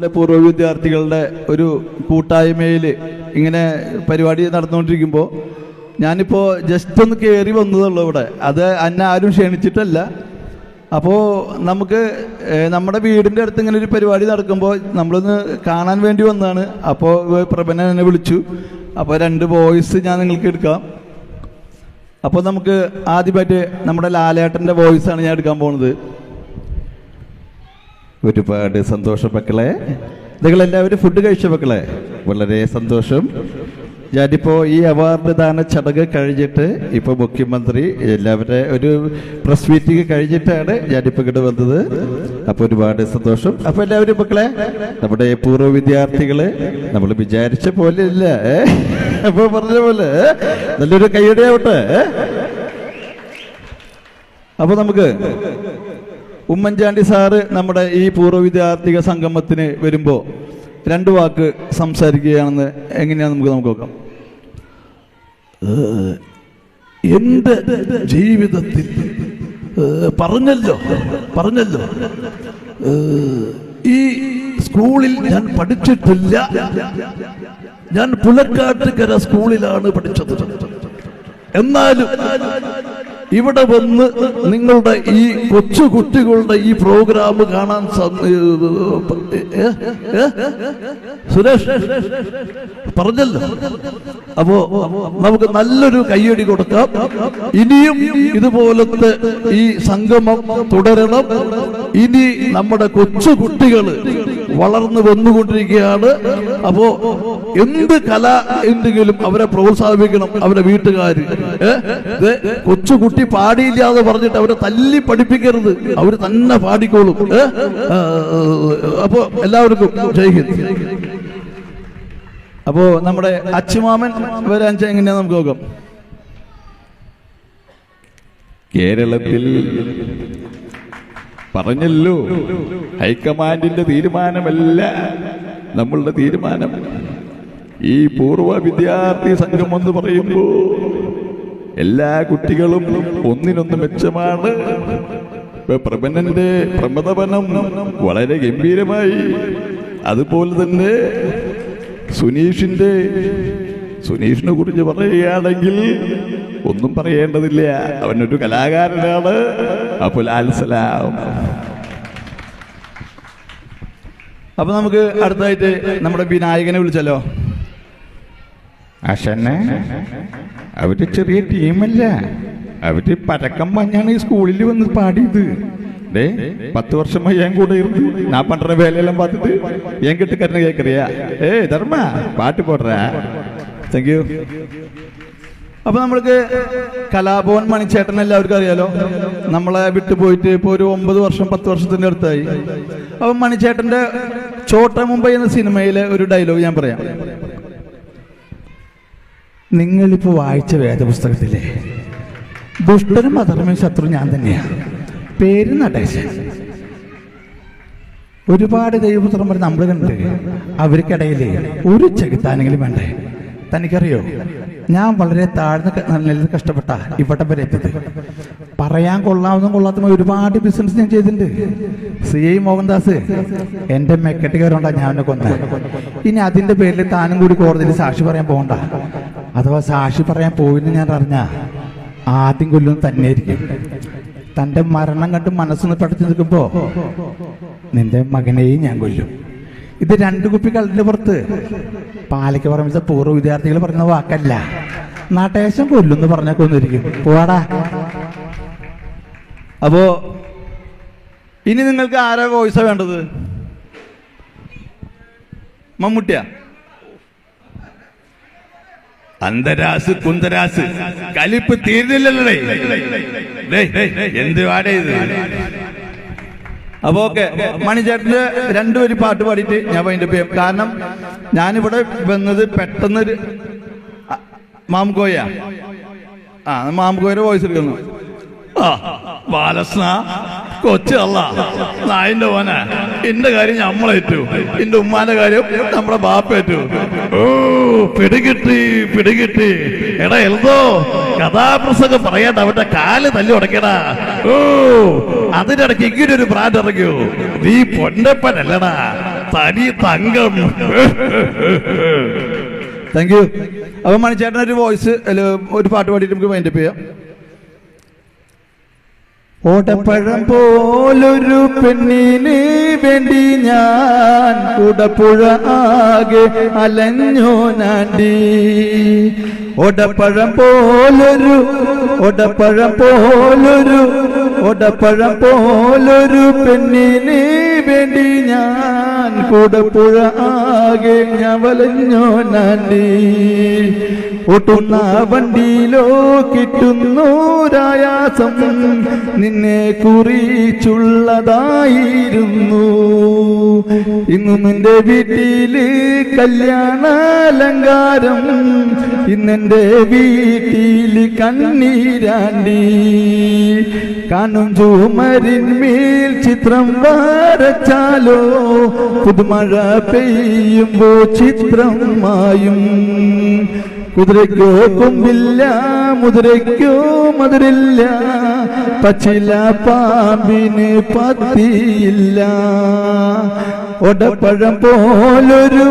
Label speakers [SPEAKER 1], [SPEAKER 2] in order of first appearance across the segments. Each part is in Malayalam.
[SPEAKER 1] സ്കൂളിലെ പൂർവ വിദ്യാർത്ഥികളുടെ ഒരു കൂട്ടായ്മയിൽ ഇങ്ങനെ പരിപാടി നടന്നുകൊണ്ടിരിക്കുമ്പോൾ ഞാനിപ്പോൾ ജസ്റ്റ് ഒന്ന് കയറി വന്നതുള്ളൂ ഇവിടെ. അത് എന്നെ ആരും ക്ഷണിച്ചിട്ടല്ല. അപ്പോൾ നമുക്ക് നമ്മുടെ വീടിന്റെ അടുത്ത് ഇങ്ങനെ ഒരു പരിപാടി നടക്കുമ്പോൾ നമ്മളൊന്ന് കാണാൻ വേണ്ടി വന്നതാണ്. അപ്പോൾ പ്രഭന എന്നെ വിളിച്ചു. അപ്പോൾ രണ്ട് വോയിസ് ഞാൻ നിങ്ങൾക്ക് എടുക്കാം. അപ്പോൾ നമുക്ക് ആദ്യമായിട്ട് നമ്മുടെ ലാലേട്ടന്റെ വോയിസാണ് ഞാൻ എടുക്കാൻ പോകുന്നത് ഒരുപാട് സന്തോഷം മക്കളെ. നിങ്ങൾ എല്ലാവരും ഫുഡ് കഴിച്ച മക്കളെ? വളരെ സന്തോഷം. ഞാനിപ്പോൾ ഈ അവാർഡ് ദാന ചടങ്ങ് കഴിഞ്ഞിട്ട് ഇപ്പോൾ മുഖ്യമന്ത്രി എല്ലാവരുടെ ഒരു പ്രസ് മീറ്റിംഗ് കഴിഞ്ഞിട്ടാണ് ഞാനിപ്പോൾ ഇങ്ങോട്ട് വന്നത്. അപ്പോൾ ഒരുപാട് സന്തോഷം. അപ്പോൾ എല്ലാവരും മക്കളെ നമ്മുടെ പൂർവ വിദ്യാർത്ഥികൾ നമ്മൾ വിചാരിച്ച പോലെ ഇല്ല? അപ്പോൾ പറഞ്ഞ പോലെ നല്ലൊരു കൈയടിയാവട്ടെ? അപ്പോൾ നമുക്ക് ഉമ്മൻചാണ്ടി സാറ് നമ്മുടെ ഈ പൂർവ വിദ്യാർത്ഥിക സംഗമത്തിന് വരുമ്പോൾ രണ്ട് വാക്ക് സംസാരിക്കുകയാണെന്ന് എങ്ങനെയാണ് നമുക്ക് നമുക്ക് നോക്കാം. എന്റെ ജീവിതത്തിൽ പറഞ്ഞല്ലോ പറഞ്ഞല്ലോ. ഈ സ്കൂളിൽ ഞാൻ പഠിച്ചിട്ടില്ല. ഞാൻ പുലക്കാട്ടുകര സ്കൂളിലാണ് പഠിച്ചത്. എന്നാലും ഇവിടെ വന്ന് നിങ്ങളുടെ ഈ കൊച്ചു കുട്ടികളുടെ ഈ പ്രോഗ്രാം കാണാൻ? സുരേഷ് പറഞ്ഞല്ലോ. അപ്പോ നമുക്ക് നല്ലൊരു കയ്യടി കൊടുക്കാം. ഇനിയും ഇതുപോലത്തെ ഈ സംഗമം തുടരണം. ഇനി നമ്മുടെ കൊച്ചു കുട്ടികൾ വളർന്നു വന്നുകൊണ്ടിരിക്കുകയാണ്. അപ്പോ എന്ത് കല എന്തെങ്കിലും അവരെ പ്രോത്സാഹിപ്പിക്കണം അവരെ വീട്ടുകാർ കൊച്ചുകുട്ടി പാടിയില്ല എന്ന് പറഞ്ഞിട്ട് അവരെ തല്ലി പഠിപ്പിക്കരുത്. അവർ തന്നെ പാടിക്കോളും? അപ്പോ എല്ലാവർക്കും ജയ് ഹിന്ദ്. അപ്പോ നമ്മുടെ അച്ചുമാമൻ വരാൻ എങ്ങനെയാ നമുക്ക് നോക്കാം.
[SPEAKER 2] കേരളത്തിൽ പറഞ്ഞല്ലോ ഹൈക്കമാൻഡിന്റെ തീരുമാനമല്ല നമ്മളുടെ തീരുമാനം. ഈ പൂർവ വിദ്യാർത്ഥി സംഘം എന്ന് പറയുമ്പോ എല്ലാ കുട്ടികളും ഒന്നിനൊന്ന് മെച്ചമാണ്. പ്രബനന്റെ പ്രമദപനം വളരെ ഗംഭീരമായി. അതുപോലെ തന്നെ സുനീഷിന്റെ സുനീഷിനെ കുറിച്ച് പറയുകയാണെങ്കിൽ ഒന്നും പറയേണ്ടതില്ല. അവനൊരു കലാകാരനാണ്. അപ്പോൾ അൽസലാം.
[SPEAKER 1] അപ്പൊ നമുക്ക് അടുത്തായിട്ട് നമ്മുടെ വിനായകനെ വിളിച്ചല്ലോ
[SPEAKER 2] അഷന്നെ അവർ ചെറിയ ടീമല്ല. അവർ പരക്കം പഞ്ഞാണ് ഈ സ്കൂളിൽ വന്ന് പാടിയത്. ഡേ പത്ത് വർഷം ഞാൻ കൂടെ ഇരുന്നു. ഞാൻ പണ്ട വേലയെല്ലാം பார்த்துட்டு என் கிட்ட കേക്കറിയാ. ഏ ധർമ്മ പാട്ട് പോടറാ
[SPEAKER 1] താങ്ക് യു അപ്പൊ നമ്മൾക്ക് കലാഭവൻ മണിച്ചേട്ടൻ എല്ലാവർക്കും അറിയാലോ. നമ്മളെ വിട്ടുപോയിട്ട് ഇപ്പൊ ഒരു ഒമ്പത് വർഷം പത്ത് വർഷത്തിന്റെ അടുത്തായി. അപ്പൊ മണിച്ചേട്ടന്റെ ചോട്ട മുംബൈ എന്ന സിനിമയിലെ ഒരു ഡയലോഗ് ഞാൻ പറയാം. നിങ്ങളിപ്പോ വായിച്ച വേദപുസ്തകത്തിലെ ദുഷ്ടനും അധർമ്മ ശത്രു ഞാൻ തന്നെയാണ് പേര് നടേശൻ. ഒരുപാട് ദൈവപുത്രന്മാർ നമ്മൾ കണ്ട് അവർക്കിടയിൽ ഒരു ചെകുത്താനെങ്കിലും വേണ്ടേ? തനിക്കറിയോ? ഞാൻ വളരെ താഴ്ന്ന നിലയിൽ കഷ്ടപ്പെട്ട ഇവിടെ വരെ എത്തിയത്. പറയാൻ കൊള്ളാവുന്ന കൊള്ളാത്ത ഒരുപാട് ബിസിനസ് ഞാൻ ചെയ്തിട്ടുണ്ട്. സി ഐ മോഹൻദാസ് എന്റെ മെക്കറ്റുകാരുണ്ടാ ഞാൻ കൊന്ന ഇനി അതിന്റെ പേരിൽ താനും കൂടി കോടതിയിൽ സാക്ഷി പറയാൻ പോകണ്ട. അഥവാ സാക്ഷി പറയാൻ പോയിന്ന് ഞാൻ അറിഞ്ഞ ആദ്യം കൊല്ലും തന്നെ ആയിരിക്കും തന്റെ മരണം കണ്ട് മനസ്സൊന്ന് പഠിച്ചു നിൽക്കുമ്പോ നിന്റെ മകനെയും ഞാൻ കൊല്ലും. ഇത് രണ്ട് കുപ്പി കള്ളിന്റെ പുറത്ത് പാലയ്ക്ക് പറമ്പിച്ച പൂർവ വിദ്യാർത്ഥികൾ പറഞ്ഞ വാക്കല്ല. നാട്ടേശം കൊല്ലുന്ന് പറഞ്ഞ കൊന്നിരിക്കും. പോവാടാ അപ്പോ ഇനി നിങ്ങൾക്ക് ആരാ വോയിസാ വേണ്ടത്? മമ്മൂട്ടിയാ?
[SPEAKER 2] അന്തരാസ് കുന്തരാസ്. കലിപ്പ് തീരുന്നില്ലല്ലേ? എന്ത് പാടേ ഇത്?
[SPEAKER 1] അപ്പൊ ഓക്കെ മണിച്ചേട്ടന്റെ രണ്ടുപേരും പാട്ട് പാടിയിട്ട് ഞാൻ അതിന്റെ പേര് കാരണം ഞാനിവിടെ വന്നത് പെട്ടെന്നൊരു മാമുക്കോയ. മാംകോയ ആ മാംകോയുടെ വോയിസ് എടുക്കുന്നു.
[SPEAKER 2] ആ ബാലസ്ന. കൊച്ചു അല്ല നായിന്റെ മോനെ എന്റെ കാര്യം നമ്മളേറ്റു എന്റെ ഉമ്മാന്റെ കാര്യം നമ്മുടെ ബാപ്പേറ്റു ഓ പിടികിട്ടി പിടികിട്ടി. എടാ എൽതോ കഥാപ്രസംഗം പറയണ്ട അവന്റെ കാൽ തല്ലി ഉടക്കടാ ഓ അതിനിടയ്ക്ക് ഇങ്ങനെ ഒരു ബ്രാൻഡ് ഇറങ്ങിയോ? നീ പൊന്നപ്പനല്ലടാ. തനി തങ്കം.
[SPEAKER 1] താങ്ക് യു അപ്പൊ മണിച്ചേട്ടൻ ഒരു വോയിസ് ഒരു പാട്ട് പാടിയിട്ട് നമുക്ക് വൈൻഡപ്പ് ചെയ്യാം. ഓടപ്പഴം പോലൊരു പെണ്ണിന് വേണ്ടി ഞാൻ ഉടപ്പുഴ ആകെ അലഞ്ഞോ നാണ്ടി. ഓടപ്പഴം പോലൊരു ഓടപ്പഴം പോലൊരു ഓടപ്പഴം പോലൊരു പെണ്ണിന് വേണ്ടി ഞാൻ കൂടപ്പുഴ ആകെ ഞാൻ വലഞ്ഞോ നാണ്ടി ഒട്ടുന്ന വണ്ടിയിലോ കിട്ടുന്നൂരായാസം നിന്നെ കുറിച്ചുള്ളതായിരുന്നു. ഇന്നും എന്റെ വീട്ടിൽ കല്യാണാലങ്കാരം. ഇന്നെന്റെ വീട്ടിൽ കണ്ണീരാണ്ടി. കാണും ചുമരിന്മേൽ ചിത്രം വരച്ചാലോ. പുതുമഴ പെയ്യുമ്പോ ചിത്രമായും. കുതിരയ്ക്കോ കൊമ്പില്ല മുതിരയ്ക്കോ മധുരില്ല പച്ചില പാമ്പിന് പത്തിയില്ല. ഒടപ്പഴം പോലൊരു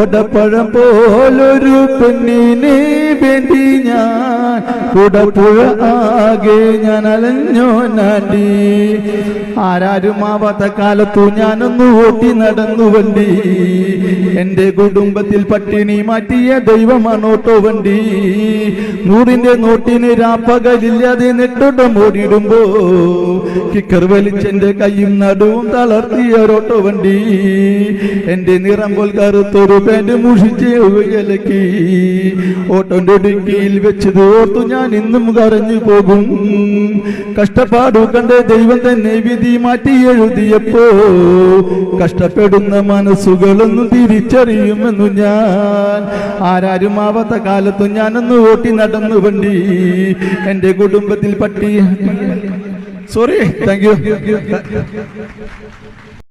[SPEAKER 1] ഒടപ്പഴം പോലൊരു പെണ്ണിന് വേണ്ടി ഞാൻ കുടപ്പുഴ ആകെ ഞാൻ അലഞ്ഞോ നാണ്ടി ആരാരും ആവാത്ത കാലത്തു ഞാനൊന്ന് ഓട്ടി നടന്നു വണ്ടി. എന്റെ കുടുംബത്തിൽ പട്ടിണി മാറ്റിയ ദൈവമാണ് ഓട്ടോ വണ്ടി. നൂറിന്റെ നോട്ടിന് രാപ്പകലില്ലാതെ നെട്ടോട്ടം ഓടിയിടുമ്പോ കിക്കർ വലിച്ചെന്റെ കൈയും നടുവും തളർത്തിയ ഒരോട്ടോ വണ്ടി. എന്റെ നിറം പോൽ കറുത്തൊരു പാന്റ് മുഷിച്ച് ഓട്ടോന്റെ ഡിക്കിയിൽ വെച്ച് ഓർത്തു ഞാൻ ഇന്നും കരഞ്ഞു പോകും. കഷ്ടപ്പാടു കണ്ട് ദൈവം തന്നെ വിധി മാറ്റി എഴുതിയപ്പോ കഷ്ടപ്പെടുന്ന മനസ്സുകളൊന്നും തിരിച്ചറിയുമെന്നു ഞാൻ. ആരാരും ആവാത്ത കാലത്തും ഞാനൊന്ന് ഓട്ടി നടന്നു വണ്ടി. എന്റെ കുടുംബത്തിൽ പട്ടി സോറി താങ്ക് യു